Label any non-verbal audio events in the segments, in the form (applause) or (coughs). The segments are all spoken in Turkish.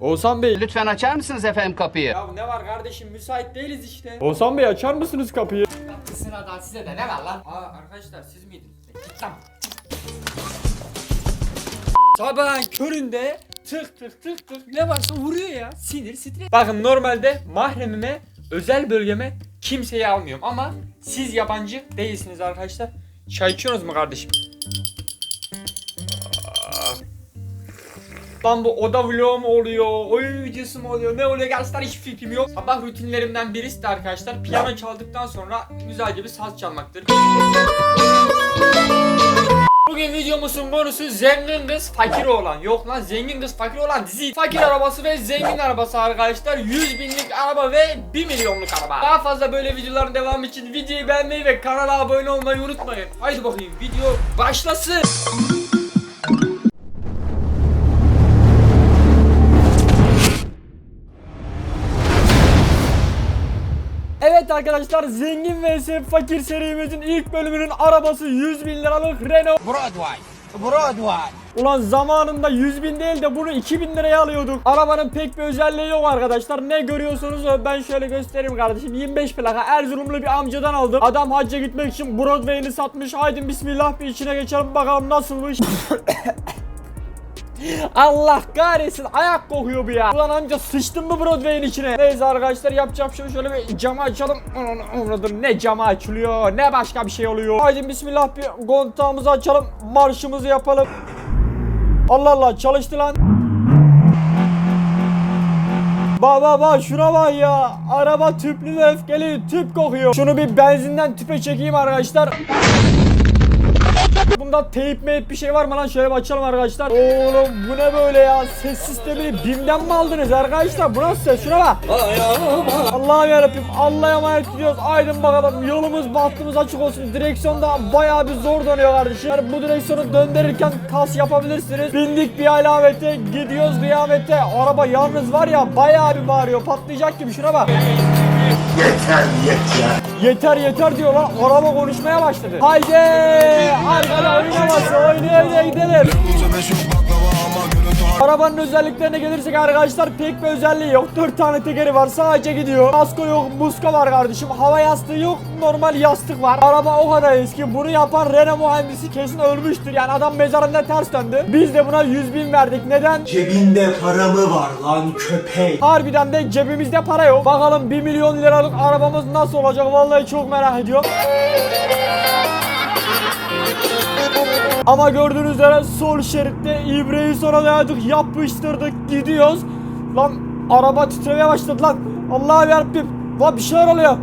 Oğuzhan Bey. Lütfen açar mısınız efendim kapıyı? Ya ne var kardeşim müsait değiliz işte. Oğuzhan Bey açar mısınız kapıyı? Sıradan size de ne var lan? Aa arkadaşlar siz miydiniz? Git lan. Sabahın köründe tık tık tık tık ne varsa vuruyor ya. Sinir stres. Bakın normalde mahremime özel bölgeme kimseyi almıyorum ama siz yabancı değilsiniz arkadaşlar. Çay içiyorsunuz mu kardeşim? Lan bu oda vlogu mu oluyor, oyun videosu mu oluyor, ne oluyor gerçekten hiç fikrim yok. Sabah rutinlerimden birisi de arkadaşlar piyano çaldıktan sonra güzelce bir saz çalmaktır. Bugün videomuzun konusu zengin kız fakir olan. Yok lan zengin kız fakir olan dizi. Fakir arabası ve zengin arabası arkadaşlar. 100 binlik araba ve 1 milyonluk araba. Daha fazla böyle videoların devamı için videoyu beğenmeyi ve kanala abone olmayı unutmayın. Haydi bakayım video başlasın. Evet arkadaşlar zengin vs fakir serimizin ilk bölümünün arabası 100 bin liralık Renault Broadway. Broadway. Ulan zamanında 100 bin değil de bunu 2000 liraya alıyorduk. Arabanın pek bir özelliği yok arkadaşlar. Ne görüyorsunuz ben şöyle göstereyim kardeşim. 25 plaka Erzurumlu bir amcadan aldım. Adam hacca gitmek için Broadway'ini satmış. Haydi bismillah bir içine geçelim bakalım nasılmış. (coughs) Allah kahretsin ayak kokuyor bu ya. Ulan amca sıçtın mı Broadway'in içine? Neyse arkadaşlar yapacağım şey şöyle bir camı açalım. Ne camı açılıyor ne başka bir şey oluyor. Haydi bismillah bir kontağımızı açalım. Marşımızı yapalım. Allah Allah çalıştı lan. Bak bak bak şuna bak ya. Araba tüplü ve öfkeli tüp kokuyor. Şunu bir benzinden tüpe çekeyim arkadaşlar. Bunda teyip meyip bir şey var mı lan? Şöyle bir açalım arkadaşlar. Oğlum bu ne böyle ya? Ses sistemi BİM'den mi aldınız arkadaşlar? Bu nasıl ses? Şuna bak. Allah'ım yarabbim. Allah'a emanet gidiyoruz. Aydın bakalım. Yolumuz bahtımız açık olsun. Direksiyonda bayağı bir zor dönüyor kardeşim. Yani bu direksiyonu döndürürken kas yapabilirsiniz. Bindik bir alamete. Gidiyoruz kıyamete. Araba yalnız var ya bayağı bir bağırıyor. Patlayacak gibi. Şuna bak. Yeter yeter diyor lan araba konuşmaya başladı. Haydi arkada oynaması oynaya oynaya gidelim. Arabanın özelliklerine gelirsek arkadaşlar pek bir özelliği yok. 4 tane tekeri var sadece gidiyor. Kasko yok, muska var kardeşim. Hava yastığı yok, normal yastık var. Araba o kadar eski. Bunu yapan Renault mühendisi kesin ölmüştür. Yani adam mezarında ters döndü. Biz de buna 100 bin verdik. Neden? Cebinde para mı var lan köpek? Harbiden de cebimizde para yok. Bakalım 1 milyon liralık arabamız nasıl olacak vallahi çok merak ediyorum. Ama gördüğünüz üzere sol şeritte ibreyi sonra dayadık yapıştırdık gidiyoruz. Lan araba titremeye başladı lan. Allah'ım yarabbim. Lan bir şeyler oluyor.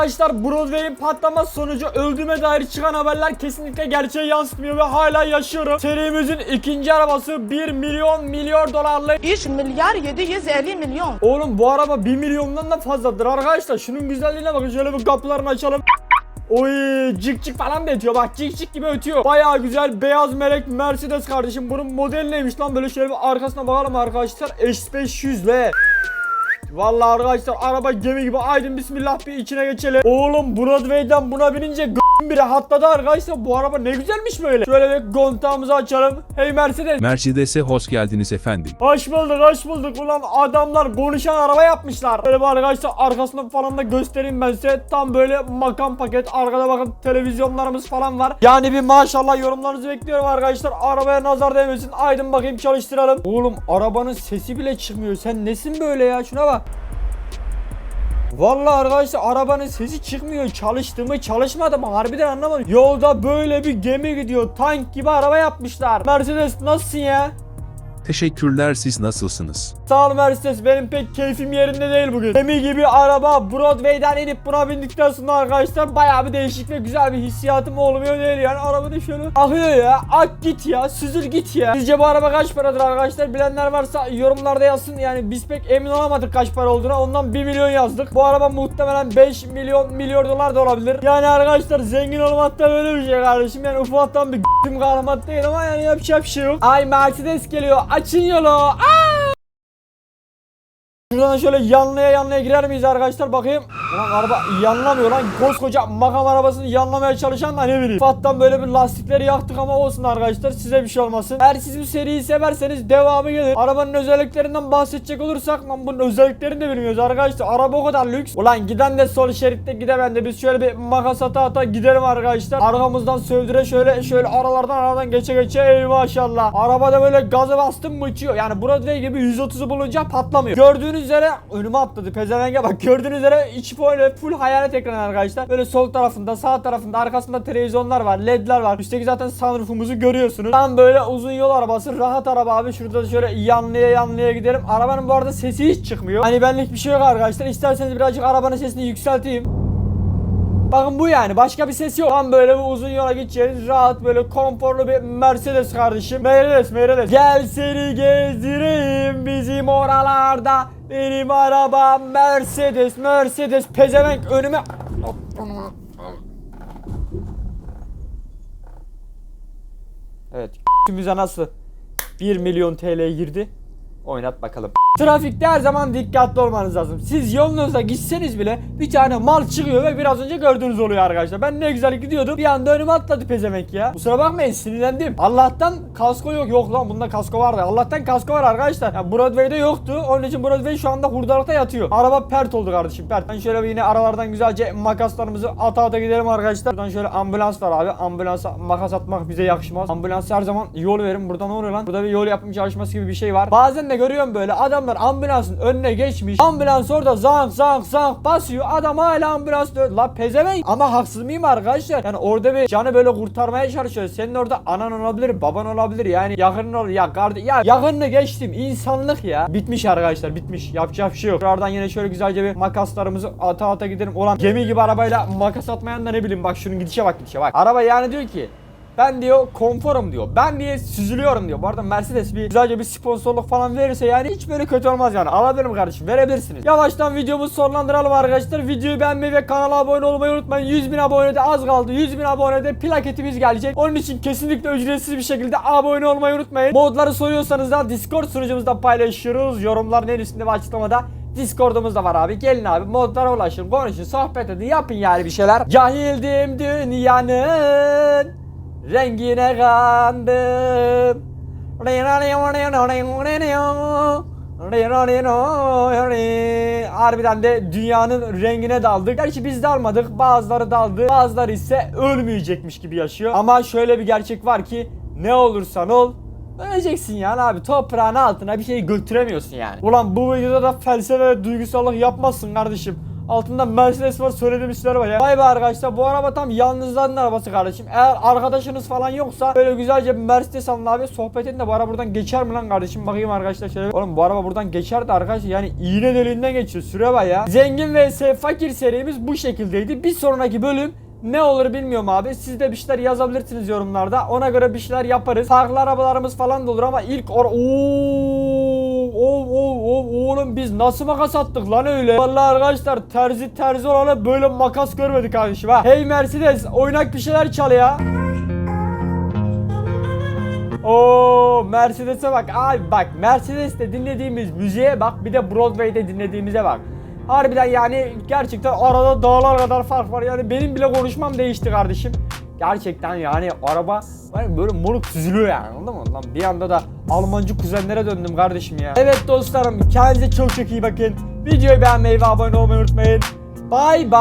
Arkadaşlar Broadway'in patlaması sonucu öldüğüme dair çıkan haberler kesinlikle gerçeği yansıtmıyor ve hala yaşıyorum. Serimizin ikinci arabası 1 milyon milyar dolarlık 3 milyar 750 milyon. Oğlum bu araba 1 milyondan da fazladır arkadaşlar. Şunun güzelliğine bakın şöyle bir kapılarını açalım. Oy cik cik falan da ötüyor bak cik cik gibi ötüyor. Baya güzel beyaz melek Mercedes kardeşim. Bunun modeli neymiş lan böyle şöyle bir arkasına bakalım arkadaşlar. S500 le. Vallahi arkadaşlar araba gemi gibi aydın bismillah bir içine geçelim. Oğlum Broadway'den buna binince g- biri hatladı arkadaşlar. Bu araba ne güzelmiş böyle. Şöyle bir kontağımızı açalım. Hey Mercedes. Mercedes'e hoş geldiniz efendim. Hoş bulduk hoş bulduk ulan adamlar konuşan araba yapmışlar. Böyle bir arkadaşlar arkasını falan da göstereyim ben size. Tam böyle makam paket arkada bakın televizyonlarımız falan var. Yani bir maşallah yorumlarınızı bekliyorum arkadaşlar. Arabaya nazar değmesin. Aydın bakayım çalıştıralım. Oğlum arabanın sesi bile çıkmıyor. Sen nesin böyle ya şuna bak. Vallahi arkadaşlar arabanın sesi çıkmıyor. Çalıştı mı çalışmadı mı harbiden anlamadım. Yolda böyle bir gemi gidiyor. Tank gibi araba yapmışlar. Mercedes nasılsın ya? Teşekkürler siz nasılsınız? Sağ ol Mercedes benim pek keyfim yerinde değil bugün. Gemi gibi araba Broadway'den inip buna bindikten sonra arkadaşlar bayağı bir değişik ve güzel bir hissiyatım olmuyor değil yani arabada şöyle akıyor ya ak git ya süzül git ya. Sizce bu araba kaç paradır arkadaşlar bilenler varsa yorumlarda yazsın yani biz pek emin olamadık kaç para olduğuna ondan 1 milyon yazdık. Bu araba muhtemelen 5 milyon milyar dolar da olabilir. Yani arkadaşlar zengin olmak da böyle bir şey kardeşim yani ufaktan bir g***im kahraman değil ama yani yapacak bir şey yok. Ay Mercedes geliyor açın yolu. Aa! Şuradan şöyle yanlıya yanlıya girer miyiz arkadaşlar bakayım. Ulan araba yanlamıyor lan. Koskoca makam arabasını yanlamaya çalışan da ne bileyim. Fattan böyle bir lastikleri yaktık ama olsun arkadaşlar. Size bir şey olmasın. Eğer siz bu seriyi severseniz devamı gelir. Arabanın özelliklerinden bahsedecek olursak lan bunun özelliklerini de bilmiyoruz arkadaşlar. Araba o kadar lüks. Ulan giden de sol şeritte gidemen de biz şöyle bir makas ata ata gidelim arkadaşlar. Arkamızdan sövdüre şöyle şöyle aralardan aradan geçe geçe ey maşallah. Arabada böyle gazı bastım mı uçuyor. Yani Broadway gibi 130'u bulunca patlamıyor. Gördüğünüz üzere önüme atladı pezevenge bak. Gördüğünüz üzere içi böyle full hayalet ekran arkadaşlar. Böyle sol tarafında sağ tarafında arkasında televizyonlar var ledler var. Üstteki zaten sunroofumuzu görüyorsunuz. Tam böyle uzun yol arabası rahat araba abi. Şurada da şöyle yanlıya yanlıya giderim. Arabanın bu arada sesi hiç çıkmıyor. Hani benlik bir şey yok arkadaşlar. İsterseniz birazcık arabanın sesini yükselteyim. Bakın bu yani başka bir ses yok. Tam böyle bir uzun yola gideceğiz. Rahat böyle konforlu bir Mercedes kardeşim. Mercedes Mercedes. Gel seni gezdireyim bizim oralarda. Benim arabam Mercedes Mercedes. Pezevenk önüme. Evet. Bize nasıl 1 milyon TL girdi? Oynat bakalım. Trafikte her zaman dikkatli olmanız lazım. Siz yolunuzda gitseniz bile bir tane mal çıkıyor ve biraz önce gördüğünüz oluyor arkadaşlar. Ben ne güzel gidiyordum. Bir anda önüme atladı pezemek ya. Kusura bakmayın sinirlendim. Allah'tan kasko yok. Yok lan bunda kasko vardı. Allah'tan kasko var arkadaşlar. Ya Broadway'de yoktu. Onun için Broadway şu anda hurdalıkta yatıyor. Araba pert oldu kardeşim pert. Ben şöyle yine aralardan güzelce makaslarımızı ata ata gidelim arkadaşlar. Buradan şöyle ambulans var abi. Ambulansa makas atmak bize yakışmaz. Ambulans her zaman yol verin. Burada ne oluyor lan? Burada bir yol yapım çalışması gibi bir şey var. Bazen de görüyorum böyle adamlar ambulansın önüne geçmiş. Ambulans orada zank zank zank basıyor. Adam hala ambulans dön. La pezevenk. Ama haksız mıyım arkadaşlar? Yani orada bir canı böyle kurtarmaya çalışıyor. Senin orada anan olabilir, baban olabilir. Yani yakının olur. Ya kardeş ya yakınını geçtim. İnsanlık ya. Bitmiş arkadaşlar bitmiş. Yapacak bir şey yok. Buradan yine şöyle güzelce bir makaslarımızı ata ata gidelim. Ulan gemi gibi arabayla makas atmayan da ne bileyim bak şunun gidişe bak gidişe bak. Araba yani diyor ki ben diyor konforum diyor. Ben diye süzülüyorum diyor. Bu arada Mercedes bir güzelce bir sponsorluk falan verirse yani hiç böyle kötü olmaz yani. Alabilirim kardeşim verebilirsiniz. Yavaştan videomuzu sonlandıralım arkadaşlar. Videoyu beğenmeyi ve kanala abone olmayı unutmayın. 100 bin abonede az kaldı. 100 bin abonede plaketimiz gelecek. Onun için kesinlikle ücretsiz bir şekilde abone olmayı unutmayın. Modları soruyorsanız da Discord sunucumuzda paylaşıyoruz. Yorumların en üstünde ve açıklamada Discord'umuz da var abi. Gelin abi modlara ulaşın, konuşun, sohbet edin, yapın yani bir şeyler. Cahildim dünyanın rengine kandım. Harbiden de dünyanın rengine daldık. Gerçi biz dalmadık. Bazıları daldı. Bazıları ise ölmeyecekmiş gibi yaşıyor. Ama şöyle bir gerçek var ki ne olursan ol Öleceksin yani abi toprağın altına bir şey götüremiyorsun yani. Ulan bu videoda da felsefe ve duygusallık yapmazsın kardeşim. Altında Mercedes var söylediğim işler var ya. Vay be arkadaşlar bu araba tam yalnızların arabası kardeşim. Eğer arkadaşınız falan yoksa böyle güzelce bir Mercedes alın abi. Sohbet edin de bu araba buradan geçer mi lan kardeşim? Bakayım arkadaşlar şöyle. Oğlum bu araba buradan geçer de arkadaşlar yani iğne deliğinden geçiyor. Süre bak ya. Zengin vs fakir serimiz bu şekildeydi. Bir sonraki bölüm ne olur bilmiyorum abi. Siz de bir şeyler yazabilirsiniz yorumlarda. Ona göre bir şeyler yaparız. Farklı arabalarımız falan da olur ama ilk or Oo, oo, oo, oğlum biz nasıl makas attık lan öyle? Vallahi arkadaşlar terzi terzi olana böyle makas görmedik kardeşim ha. Hey Mercedes oynak bir şeyler çal ya. Oo Mercedes'e bak abi bak Mercedes'te dinlediğimiz müziğe bak bir de Broadway'de dinlediğimize bak. Harbiden yani gerçekten arada dağlar kadar fark var yani benim bile konuşmam değişti kardeşim. Gerçekten yani araba hani böyle moruk süzülüyor yani anladın mı? Lan bir anda da Almancı kuzenlere döndüm kardeşim ya. Evet dostlarım kendinize çok çok iyi bakın. Videoyu beğenmeyi ve abone olmayı unutmayın. Bye bye.